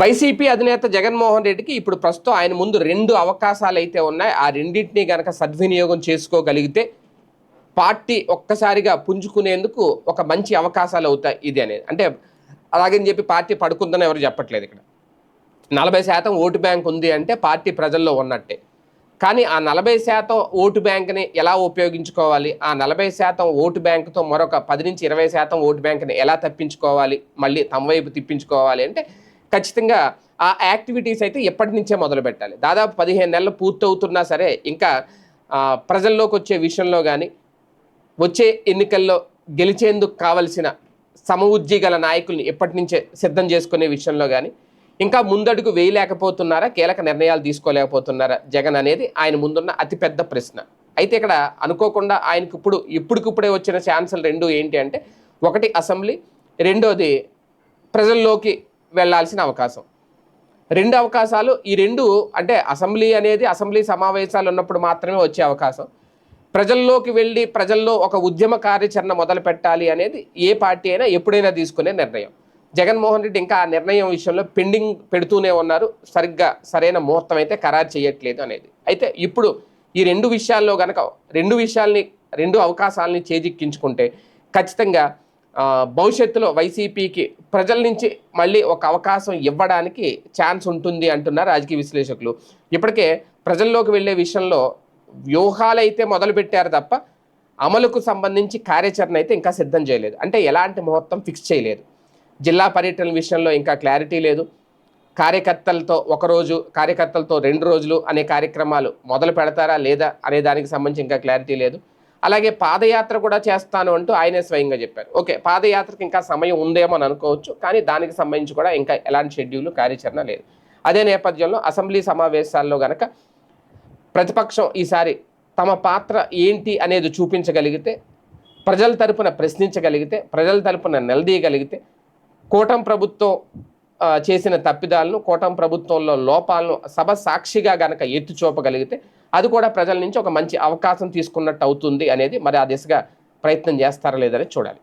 YCP అధినేత జగన్మోహన్ రెడ్డికి ఇప్పుడు ప్రస్తుతం ఆయన ముందు రెండు అవకాశాలు అయితే ఉన్నాయి. ఆ రెండింటినీ గనక సద్వినియోగం చేసుకోగలిగితే పార్టీ ఒక్కసారిగా పుంజుకునేందుకు ఒక మంచి అవకాశాలు అవుతాయి ఇది అనేది. అంటే అలాగని చెప్పి పార్టీ పడుకుందని ఎవరు చెప్పట్లేదు ఇక్కడ. నలభై శాతం ఓటు బ్యాంక్ ఉంది అంటే పార్టీ ప్రజల్లో ఉన్నట్టే. కానీ ఆ నలభై శాతం ఓటు బ్యాంక్ని ఎలా ఉపయోగించుకోవాలి? ఆ నలభై శాతం ఓటు బ్యాంకుతో మరొక పది నుంచి ఇరవై శాతం ఓటు బ్యాంక్ని ఎలా తప్పించుకోవాలి? మళ్ళీ తమ వైపు తిప్పించుకోవాలి అంటే ఖచ్చితంగా ఆ యాక్టివిటీస్ అయితే ఎప్పటి నుంచే మొదలు పెట్టాలి. దాదాపు పదిహేను నెలలు పూర్తవుతున్నా సరే ఇంకా ప్రజల్లోకి వచ్చే విషయంలో కానీ వచ్చే ఎన్నికల్లో గెలిచేందుకు కావలసిన సమ గల నాయకుల్ని ఎప్పటి నుంచే సిద్ధం చేసుకునే విషయంలో కానీ ఇంకా ముందడుగు వేయలేకపోతున్నారా? కీలక నిర్ణయాలు తీసుకోలేకపోతున్నారా? జగన్ అనేది ఆయన ముందున్న అతిపెద్ద ప్రశ్న. అయితే ఇక్కడ అనుకోకుండా ఆయనకి ఇప్పుడు ఇప్పటికిప్పుడే వచ్చిన ఛాన్సులు రెండు ఏంటి అంటే ఒకటి అసెంబ్లీ రెండోది ప్రజల్లోకి వెళ్ళాల్సిన అవకాశం. రెండు అవకాశాలు ఈ రెండు అంటే అసెంబ్లీ అనేది అసెంబ్లీ సమావేశాలు ఉన్నప్పుడు మాత్రమే వచ్చే అవకాశం. ప్రజల్లోకి వెళ్ళి ప్రజల్లో ఒక ఉద్యమ కార్యాచరణ మొదలు పెట్టాలి అనేది ఏ పార్టీ అయినా ఎప్పుడైనా తీసుకునే నిర్ణయం. జగన్మోహన్ రెడ్డి ఇంకా ఆ నిర్ణయం విషయంలో పెండింగ్ పెడుతూనే ఉన్నారు. సరిగ్గా సరైన ముహూర్తం అయితే ఖరారు చేయట్లేదు అనేది. అయితే ఇప్పుడు ఈ రెండు విషయాల్లో కనుక రెండు విషయాల్ని రెండు అవకాశాలని చేజిక్కించుకుంటే ఖచ్చితంగా భవిష్యత్తులో వైసీపీకి ప్రజల నుంచి మళ్ళీ ఒక అవకాశం ఇవ్వడానికి ఛాన్స్ ఉంటుంది అంటున్నారు రాజకీయ విశ్లేషకులు. ఇప్పటికే ప్రజల్లోకి వెళ్ళే విషయంలో వ్యూహాలైతే మొదలుపెట్టారు తప్ప అమలుకు సంబంధించి కార్యాచరణ అయితే ఇంకా సిద్ధం చేయలేదు. అంటే ఎలాంటి ముహూర్తం ఫిక్స్ చేయలేదు. జిల్లా పర్యటన విషయంలో ఇంకా క్లారిటీ లేదు. కార్యకర్తలతో ఒకరోజు కార్యకర్తలతో రెండు రోజులు అనే కార్యక్రమాలు మొదలు పెడతారా లేదా అనే దానికి సంబంధించి ఇంకా క్లారిటీ లేదు. అలాగే పాదయాత్ర కూడా చేస్తాను అంటూ ఆయనే స్వయంగా చెప్పారు. ఓకే పాదయాత్రకు ఇంకా సమయం ఉందేమో అని అనుకోవచ్చు కానీ దానికి సంబంధించి కూడా ఇంకా ఎలాంటి షెడ్యూల్ కార్యాచరణ లేదు. అదే నేపథ్యంలో అసెంబ్లీ సమావేశాల్లో గనక ప్రతిపక్షం ఈసారి తమ పాత్ర ఏంటి అనేది చూపించగలిగితే ప్రజల తరపున ప్రశ్నించగలిగితే ప్రజల తరపున నిలదీయగలిగితే కూటం ప్రభుత్వం చేసిన తప్పిదాలను కూటం ప్రభుత్వంలో లోపాలను సభ సాక్షిగా గనక ఎత్తి చూపగలిగితే అది కూడా ప్రజల నుంచి ఒక మంచి అవకాశం తీసుకున్నట్టు అవుతుంది అనేది మరి ఆ దిశగా ప్రయత్నం చేస్తారా లేదని చూడాలి.